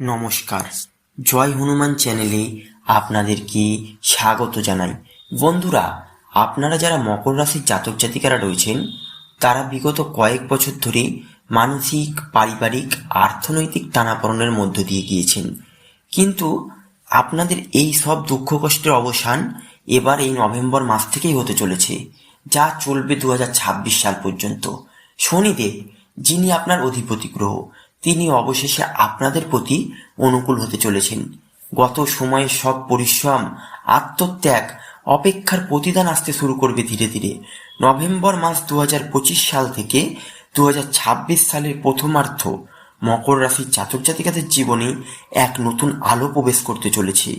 নমস্কার। জয় হনুমান চ্যানেলে আপনাদেরকে স্বাগত জানাই। বন্ধুরা, আপনারা যারা মকর রাশির জাতক জাতিকারা রয়েছেন, তারা বিগত কয়েক বছর ধরে মানসিক, পারিবারিক অর্থনৈতিক টানাপড়নের মধ্য দিয়ে গিয়েছেন। কিন্তু আপনাদের এই সব দুঃখ কষ্টের অবসান এবার এই নভেম্বর মাস থেকেই হতে চলেছে, যা চলবে দু হাজার ছাব্বিশ সাল পর্যন্ত। শনিদেব, যিনি আপনার অধিপতি গ্রহ তিনি অবশেষে আপনাদের প্রতি অনুকূল হতে চলেছেন। গত সময়ের সব পরিশ্রম, আত্মত্যাগ, অপেক্ষার প্রতিদান আসতে শুরু করবে ধীরে ধীরে। নভেম্বর মাস দু হাজার পঁচিশ সাল থেকে দু হাজার ছাব্বিশ সালের প্রথমার্ধ মকর রাশির জাতক জাতিকাদের জীবনে এক নতুন আলো প্রবেশ করতে চলেছে।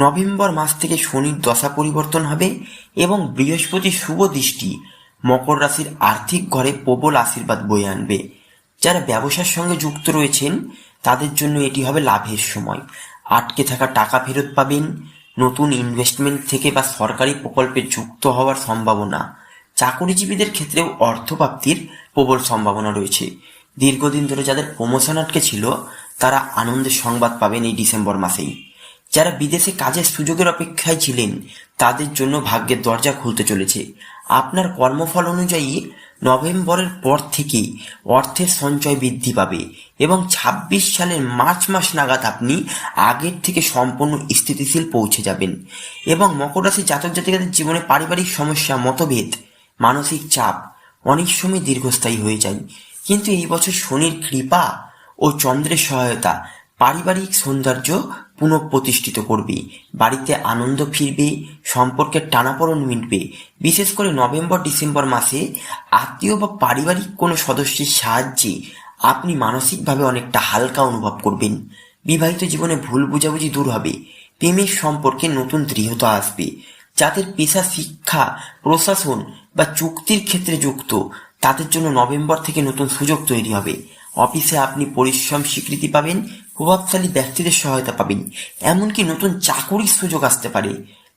নভেম্বর মাস থেকে শনির দশা পরিবর্তন হবে এবং বৃহস্পতি শুভ দৃষ্টি মকর রাশির আর্থিক ঘরে প্রবল আশীর্বাদ বয়ে আনবে। যারা ব্যবসার সঙ্গে যুক্ত রয়েছেন, তাদের জন্য এটি হবে লাভের সময়। আটকে থাকা টাকা ফেরত পাবেন, নতুন ইনভেস্টমেন্ট থেকে বা সরকারি প্রকল্পে যুক্ত হওয়ার সম্ভাবনা। চাকরিজীবীদের ক্ষেত্রেও অর্থপ্রাপ্তির প্রবল সম্ভাবনা রয়েছে। দীর্ঘদিন ধরে যাদের প্রমোশন আটকে ছিল, তারা আনন্দের সংবাদ পাবেন এই ডিসেম্বর মাসেই। যারা বিদেশে কাজের সুযোগের অপেক্ষায় ছিলেন, তাদের জন্য ভাগ্যের দরজা খুলতে চলেছে। আপনার কর্মফল অনুযায়ী নভেম্বরের পর থেকেই অর্থের সঞ্চয় বৃদ্ধি পাবে এবং ২৬ সালের মার্চ মাস নাগাদ আপনি আগের থেকে সম্পূর্ণ স্থিতিশীল পৌঁছে যাবেন এবং মকর রাশির জাতক জাতিকাদের জীবনে পারিবারিক সমস্যা, মতভেদ, মানসিক চাপ অনেক সময় দীর্ঘস্থায়ী হয়ে যায়। কিন্তু এই বছর শনির কৃপা ও চন্দ্রের সহায়তা পারিবারিক সৌন্দর্য পুনঃপ্রতিষ্ঠিত করবে, বাড়িতে আনন্দ ফিরবে, সম্পর্কের টানাপোড়েন মিটবে। বিশেষ করে নভেম্বর, ডিসেম্বর মাসে আত্মীয় বা পারিবারিক কোনো সদস্যের সাহায্যে আপনি মানসিকভাবে অনেকটা হালকা অনুভব করবেন। বিবাহিত জীবনে ভুল বোঝাবুঝি দূর হবে। প্রেমের সম্পর্কে নতুন দৃঢ়তা আসবে, যাদের পেশা শিক্ষা, প্রশাসন বা চুক্তির ক্ষেত্রে যুক্ত, তাদের জন্য নভেম্বর থেকে নতুন সুযোগ তৈরি হবে। অফিসে আপনি পরিশ্রম স্বীকৃতি পাবেন প্রভাবশালী ব্যক্তিদের সহায়তা পাবেন। এমনকি নতুন চাকুরির সুযোগ আসতে পারে।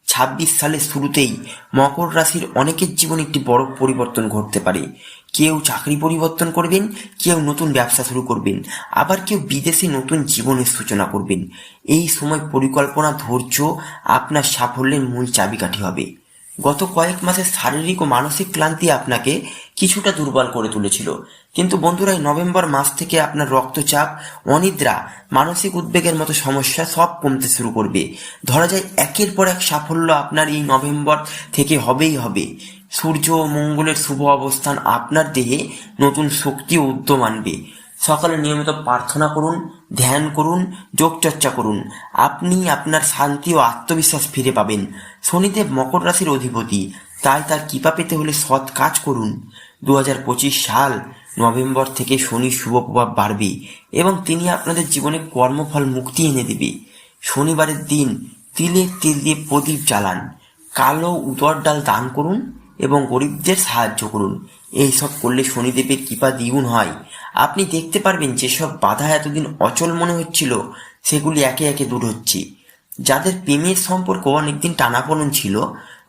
ছাব্বিশ সালের শুরুতেই মকর রাশির অনেকের জীবনে একটি বড় পরিবর্তন ঘটতে পারে। কেউ চাকরি পরিবর্তন করবেন, কেউ নতুন ব্যবসা শুরু করবেন, আবার কেউ বিদেশে নতুন জীবনের সূচনা করবেন। এই সময় পরিকল্পনা, ধৈর্য আপনার সাফল্যের মূল চাবিকাঠি হবে। গত কয়েক মাসের শারীরিক ও মানসিক ক্লান্তি আপনাকে কিছুটা দুর্বল করে তুলেছিল। কিন্তু বন্ধুরা, এই নভেম্বর মাস থেকে আপনার রক্তচাপ, অনিদ্রা, মানসিক উদ্বেগের মতো সমস্যা সব কমতে শুরু করবে। ধরা যায় একের পর এক সাফল্য আপনার এই নভেম্বর থেকে হবেই হবে। সূর্য ও মঙ্গলের শুভ অবস্থান আপনার দেহে নতুন শক্তি ও উদ্যম আনবে। সকালে নিয়মিত প্রার্থনা করুন, ধ্যান করুন, যোগচর্চা করুন। আপনি আপনার শান্তি ও আত্মবিশ্বাস ফিরে পাবেন। শনিদেব মকর রাশির অধিপতি, তাই তার কৃপা পেতে হলে সৎ কাজ করুন। দু হাজার পঁচিশ সাল নভেম্বর থেকে শনি শুভ প্রভাব বাড়বে এবং তিনি আপনাদের জীবনে কর্মফল মুক্তি এনে দেবে। শনিবারের দিন তিলে তিল দিয়ে প্রদীপ জ্বালান, কালো উদর ডাল দান করুন এবং গরিবদের সাহায্য করুন। এইসব করলে শনিদেবের কৃপা দ্বিগুণ হয়। আপনি দেখতে পারবেন যেসব বাধা এতদিন অচল মনে হচ্ছিল, সেগুলি একে একে দূর হচ্ছে। যাদের প্রেমের সম্পর্ক অনেকদিন টানাপোড়ন ছিল,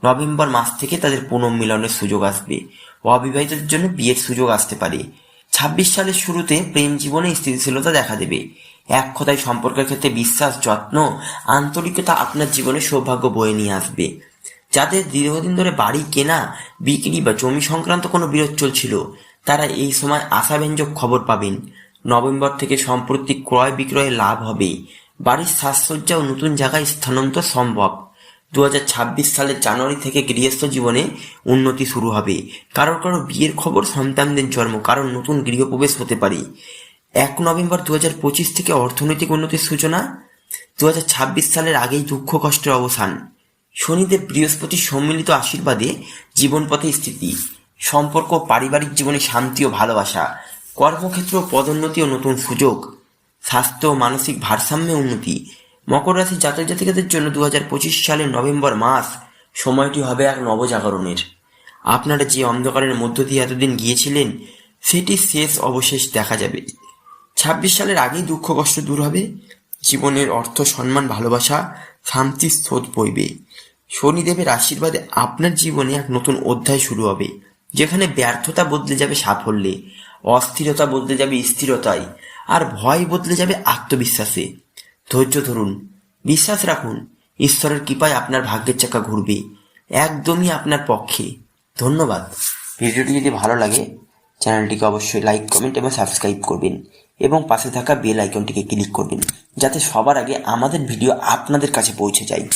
নভেম্বর মাস থেকে তাদের পুনর্মিলনের সুযোগ আসবে। অবিবাহিতদের জন্য বিয়ের সুযোগ আসতে পারে। ছাব্বিশ সালের শুরুতে প্রেম জীবনে স্থিতিশীলতা দেখা দেবে। এক কথায় সম্পর্কের ক্ষেত্রে বিশ্বাস, যত্ন, আন্তরিকতা আপনার জীবনে সৌভাগ্য বয়ে নিয়ে আসবে। যাদের দীর্ঘদিন ধরে বাড়ি, কেনা, বিক্রি বা জমি সংক্রান্ত কোনো বিরোধ চলছিল, তারা এই সময় আশাব্যঞ্জক খবর পাবেন। নভেম্বর থেকে সম্প্রতি ক্রয় বিক্রয়ে লাভ হবে। বাড়ির সাজসজ্জা ও নতুন জায়গায় স্থানান্তর সম্ভব। দু হাজার ছাব্বিশ সালের জানুয়ারি থেকে গৃহস্থ জীবনে উন্নতি শুরু হবে। কারোর কারও বিয়ের খবর সন্তানদের জন্ম কারণ নতুন গৃহপ্রবেশ হতে পারে। এক নভেম্বর দু পঁচিশ থেকে অর্থনৈতিক উন্নতির সূচনা দু হাজার ছাব্বিশ সালের আগেই দুঃখ কষ্টের অবসান। শনিদেব বৃহস্পতি সম্মিলিত আশীর্বাদে জীবনপথে স্থিতি, সম্পর্ক, পারিবারিক জীবনে শান্তি ও ভালোবাসা, কর্মক্ষেত্র, পদোন্নতি ও নতুন সুযোগ, স্বাস্থ্য ও মানসিক ভারসাম্যে উন্নতি মকর রাশির জাতক জাতিকাদের জন্য দু হাজার পঁচিশ সালের নভেম্বর মাস সময়টি হবে এক নবজাগরণের। আপনারা যে অন্ধকারের মধ্য দিয়ে এতদিন গিয়েছিলেন সেটি শেষ অবশেষ দেখা যাবে। ছাব্বিশ সালের আগেই দুঃখ কষ্ট দূর হবে। জীবনের অর্থ, সম্মান, ভালোবাসা শান্তির স্রোত বইবে। শনিদেবের আশীর্বাদে আপনার জীবনে এক নতুন অধ্যায় শুরু হবে, যেখানে ব্যর্থতা বদলে যাবে সাফল্যে, অস্থিরতা বদলে যাবে স্থিরতায়, আর ভয় বদলে যাবে আত্মবিশ্বাসে। ধৈর্য ধরুন, বিশ্বাস রাখুন, ঈশ্বরের কৃপায় আপনার ভাগ্যের চাকা ঘুরবে, একদমই আপনার পক্ষে। ধন্যবাদ। ভিডিওটি যদি ভালো লাগে, চ্যানেলটিকে অবশ্যই লাইক, কমেন্ট এবং সাবস্ক্রাইব করবেন এবং পাশে থাকা বেল আইকনটিকে ক্লিক করবেন, যাতে সবার আগে আমাদের ভিডিও আপনাদের কাছে পৌঁছে যায়।